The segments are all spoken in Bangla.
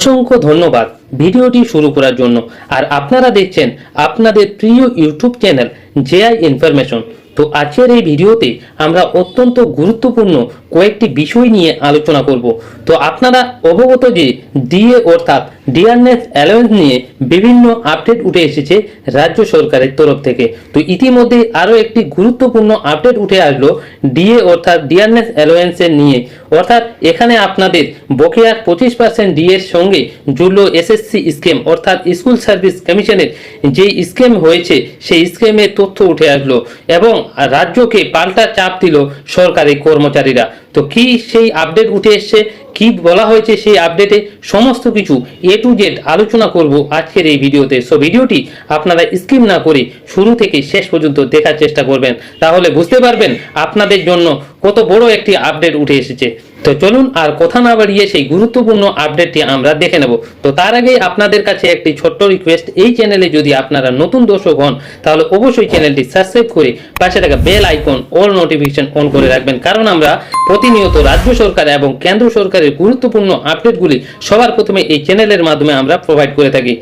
অসংখ্য ধন্যবাদ। ভিডিওটি শুরু করার জন্য। আর আপনারা দেখছেন আপনাদের প্রিয় ইউটিউব চ্যানেল জেআই ইনফরমেশন। তো আজকের এই ভিডিওতে আমরা অত্যন্ত গুরুত্বপূর্ণ কয়েকটি বিষয় নিয়ে আলোচনা করব। তো আপনারা অবগত যে ডিএ অর্থাৎ ডিয়ারনেস অ্যালায়েন্স নিয়ে বিভিন্ন আপডেট উঠে এসেছে রাজ্য সরকারের তরফ থেকে। তো ইতিমধ্যে আরও একটি গুরুত্বপূর্ণ আপডেট উঠে আসলো ডিএ অর্থাৎ ডিয়ারনেস অ্যালায়েন্সের নিয়ে। অর্থাৎ এখানে আপনাদের বকেয়ার পঁচিশ পার্সেন্ট ডিএর সঙ্গে জুড়ল এসএসসি স্কিম অর্থাৎ স্কুল সার্ভিস কমিশনের যে স্কিম হয়েছে সেই স্কিমের তথ্য উঠে আসলো এবং রাজ্যকে পাল্টা চাপ দিল সরকারি কর্মচারীরা। তো কি সেই আপডেট উঠে এসছে? কি বলা হয়েছে সেই আপডেটে সমস্ত কিছু এ টু জেড আলোচনা করব আজকের এই ভিডিওতে। সো ভিডিওটি আপনারা স্কিম না করে শুরু থেকে শেষ পর্যন্ত দেখার চেষ্টা করবেন। তাহলে বুঝতে পারবেন আপনাদের জন্য কত বড় একটি আপডেট উঠে এসেছে। তো চলুন আর কথা না বাড়িয়ে সেই গুরুত্বপূর্ণ আপডেটটি আমরা দেখে নেব। তো তার আগে আপনাদের কাছে একটি ছোট্ট রিকোয়েস্ট এই চ্যানেলে যদি আপনারা নতুন দর্শক হন, তাহলে অবশ্যই চ্যানেলটি সাবস্ক্রাইব করে পাশে থাকা bell icon all notification on করে রাখবেন। কারণ আমরা প্রতিনিয়ত রাজ্য সরকার এবং কেন্দ্র সরকারের গুরুত্বপূর্ণ আপডেটগুলি সবার প্রথমে এই চ্যানেলের মাধ্যমে আমরা প্রোভাইড করে থাকি।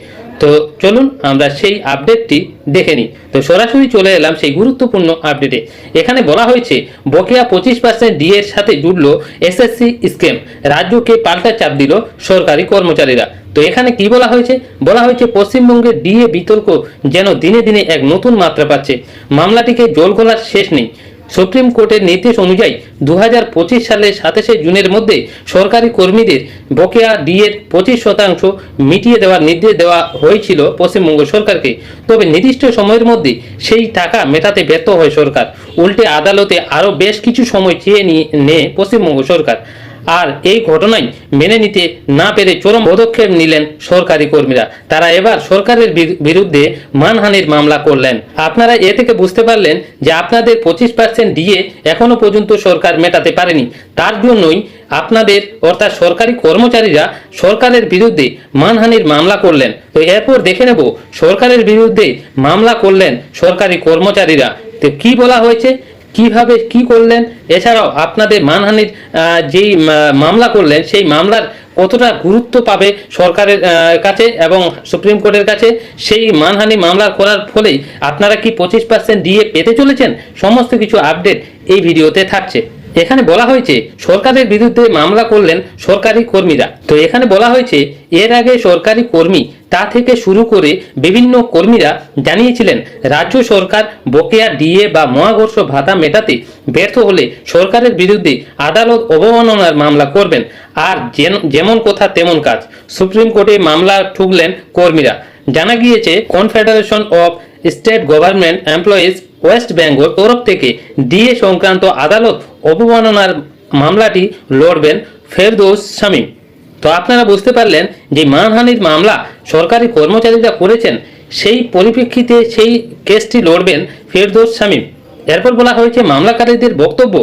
তো চলুন আমরা সেই আপডেটটি দেখে নিই। তো সরাসরি চলে এলাম সেই গুরুত্বপূর্ণ আপডেটে এখানে বলা হয়েছে, বকেয়া পঁচিশ পার্সেন্ট ডিএর সাথে জুড়ল এসএসসি স্কিম রাজ্যকে পাল্টা চাপ দিল সরকারি কর্মচারীরা। তো এখানে কি বলা হয়েছে? বলা হয়েছে পশ্চিমবঙ্গের ডিএ বিতর্ক যেন দিনে দিনে এক নতুন মাত্রা পাচ্ছে। মামলাটিকে জল গলার শেষ নেই। সুপ্রিম কোর্টের নির্দেশ অনুযায়ী দু হাজার পঁচিশ সালের সাতাশে জুনের মধ্যে সরকারি কর্মীদের বকেয়া ডিএর পঁচিশ শতাংশ মিটিয়ে দেওয়ার নির্দেশ দেওয়া হয়েছিল পশ্চিমবঙ্গ সরকারকে। তবে নির্দিষ্ট সময়ের মধ্যে সেই টাকা মেটাতে ব্যর্থ হয় সরকার। উল্টে আদালতে আরও বেশ কিছু সময় চেয়ে নিয়ে নেয় পশ্চিমবঙ্গ সরকার। আর এই ঘটনায় মেনে নিতে না পেরে চরম পদক্ষেপ নিলেন সরকারি কর্মীরা। তারা এবার সরকারের বিরুদ্ধে মানহানির মামলা করলেন। আপনারা এ থেকে বুঝতে পারলেন যে আপনাদের পঁচিশ পার্সেন্ট দিয়ে এখনও পর্যন্ত সরকার মেটাতে পারেনি। তার জন্যই আপনাদের অর্থাৎ সরকারি কর্মচারীরা সরকারের বিরুদ্ধে মানহানির মামলা করলেন। তো এরপর দেখে নেব সরকারের বিরুদ্ধে মামলা করলেন সরকারি কর্মচারীরা। তো কি বলা হয়েছে? কীভাবে কি করলেন? এছাড়াও আপনাদের মানহানির যেই মামলা করলেন, সেই মামলার কতটা গুরুত্ব পাবে সরকারের কাছে এবং সুপ্রিম কোর্টের কাছে? সেই মানহানি মামলা করার ফলেই আপনারা কি পঁচিশ পার্সেন্ট দিয়ে পেতে চলেছেন? সমস্ত কিছু আপডেট এই ভিডিওতে থাকছে। এখানে বলা হয়েছে, সরকারের বিরুদ্ধে মামলা করলেন সরকারি কর্মীরা। তো এখানে বলা হয়েছে, এর আগে সরকারি কর্মী তা থেকে শুরু করে বিভিন্ন কর্মীরা জানিয়েছিলেন, রাজ্য সরকার বকেয়া ডিএ বা মহাকর্ষ ভাতা মেটাতে ব্যর্থ হলে সরকারের বিরুদ্ধে আদালত অবমাননার মামলা করবেন। আর যেমন কথা তেমন কাজ। সুপ্রিম কোর্টে মামলা ঠুকলেন কর্মীরা। জানা গিয়েছে, confederation of state government employees West Bengal তরফ থেকে ডিএ সংক্রান্ত আদালত অবমাননার মামলাটি লড়বেন ফেরদৌস শামীম। তো আপনারা বুঝতে পারলেন যে মানহানির মামলা সরকারি কর্মচারীরা করেছেন, সেই পরিপ্রেক্ষিতে সেই কেসটি লড়বেন ফেরদৌস শামীম। এরপর বলা হয়েছে, মামলাকারীদের বক্তব্য,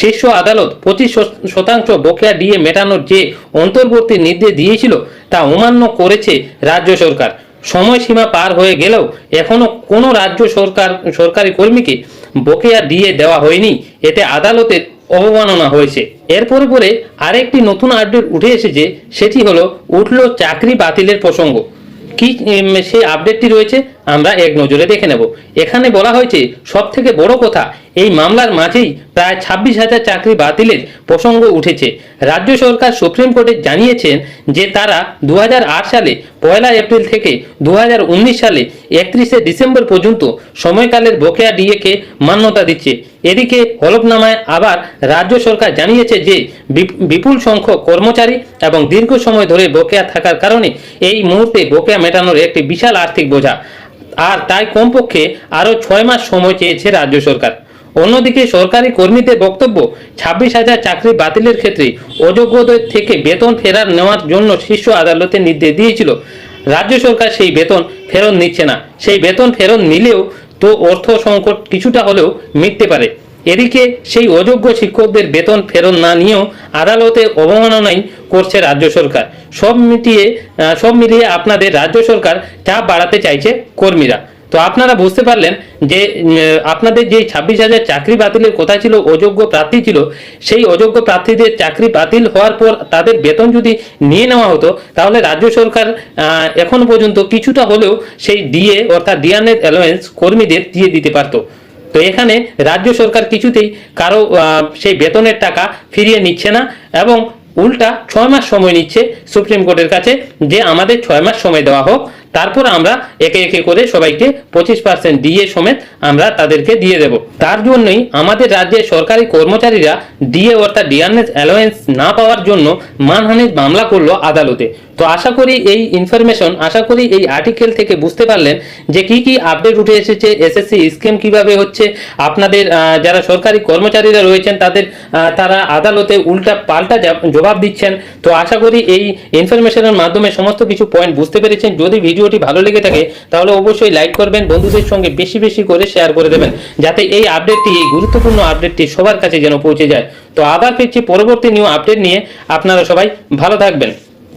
শীর্ষ আদালত পঁচিশ শতাংশ বকেয়া ডিএ মেটানোর যে অন্তর্বর্তী নির্দেশ দিয়েছিল, তা অমান্য করেছে রাজ্য সরকার। সময়সীমা পার হয়ে গেলেও এখনও কোনো রাজ্য সরকার, সরকারি কর্মীকে বকেয়া ডিএ দেওয়া হয়নি। এতে আদালতের অবমাননা হয়েছে। এরপরে পরে আরেকটি নতুন আপডেট উঠে এসেছে, সেটি হলো, উঠল চাকরি বাতিলের প্রসঙ্গ। কি সেই আপডেটটি রয়েছে? আমরা এক নজরে দেখে নেব। এখানে বলা হয়েছে সব থেকে বড় কথা, এই মামলার মাঝেই প্রায় ছাব্বিশ হাজার চাকরি বাতিলের প্রসঙ্গ উঠেছে। রাজ্য সরকার সুপ্রিম কোর্টে জানিয়েছেন যে তারা দু হাজার আট সালে, পয়লা এপ্রিল থেকে দু সালে একত্রিশে ডিসেম্বর পর্যন্ত সময়কালের বকেয়া ডিএকে মান্যতা দিচ্ছে। এদিকে হলফনামায় আবার রাজ্য সরকার জানিয়েছে যে, বিপ- বিপুল সংখ্যক কর্মচারী এবং দীর্ঘ সময় ধরে বকেয়া থাকার কারণে এই মুহূর্তে বকেয়া মেটানোর একটি বিশাল আর্থিক বোঝা। আর তাই কমপক্ষে আরও ছয় মাস সময় চেয়েছে রাজ্য সরকার। অন্যদিকে সরকারি কর্মীদের বক্তব্য, ছাব্বিশ হাজার চাকরি বাতিলের ক্ষেত্রে অযোগ্যদের থেকে বেতন ফেরার নেওয়ার জন্য শীর্ষ আদালতে নির্দেশ দিয়েছিল। রাজ্য সরকার সেই বেতন ফেরত নিচ্ছে না। সেই বেতন ফেরত নিলেও তো অর্থ সংকট কিছুটা হলেও মিটতে পারে। এদিকে সেই অযোগ্য শিক্ষকদের বেতন ফেরত না নিয়েও আদালতে অবমাননাই করছে রাজ্য সরকার। সব মিটিয়ে সব মিলিয়ে আপনাদের রাজ্য সরকার চাপ বাড়াতে চাইছে কর্মীরা। তো আপনারা বুঝতে পারলেন যে আপনাদের যে ছাব্বিশ হাজার চাকরি বাতিলের কথা ছিল, অযোগ্য প্রার্থী ছিল, সেই অযোগ্য প্রার্থীদের চাকরি বাতিল হওয়ার পর তাদের বেতন যদি নিয়ে নেওয়া হতো, তাহলে রাজ্য সরকার এখনও পর্যন্ত কিছুটা হলেও সেই ডিএ অর্থাৎ ডিএনএ অ্যালোয়েন্স কর্মীদের দিয়ে দিতে পারতো। তো এখানে রাজ্য সরকার কিছুতেই কারও সেই বেতনের টাকা ফিরিয়ে নিচ্ছে না এবং উল্টা ছয় মাস সময় নিচ্ছে সুপ্রিম কোর্টের কাছে যে আমাদের ছয় মাস সময় দেওয়া হোক, তারপর আমরা একে একে করে সবাইকে পঁচিশ পার্সেন্ট ডিএ সমেত আমরা তাদেরকে দিয়ে দেব। তার জন্যই আমাদের রাজ্যের সরকারি কর্মচারীরা ডিএ অর্থাৎ ডিআরএস অ্যালোয়েন্স না পাওয়ার জন্য মানহানির মামলা করল আদালতে। তো আশা করি এই ইনফরমেশন আশা করি এই আর্টিকেল থেকে বুঝতে পারলেন যে কি কি আপডেট উঠে এসেছে এসএসসি স্কিম কীভাবে হচ্ছে, আপনাদের যারা সরকারি কর্মচারীরা রয়েছেন, তাদের তারা আদালতে উল্টা পাল্টা জব- জবাব দিচ্ছেন। তো আশা করি এই ইনফরমেশনের মাধ্যমে সমস্ত কিছু পয়েন্ট বুঝতে পেরেছেন। যদি ভিডিওটি ভালো লেগে থাকে, তাহলে অবশ্যই লাইক করবেন, বন্ধুদের সঙ্গে বেশি বেশি করে শেয়ার করে দেবেন, যাতে এই আপডেটটি এই গুরুত্বপূর্ণ আপডেটটি সবার কাছে যেন পৌঁছে যায়। তো আবার ফিরছি পরবর্তী নিউ আপডেট নিয়ে। আপনারা সবাই ভালো থাকবেন।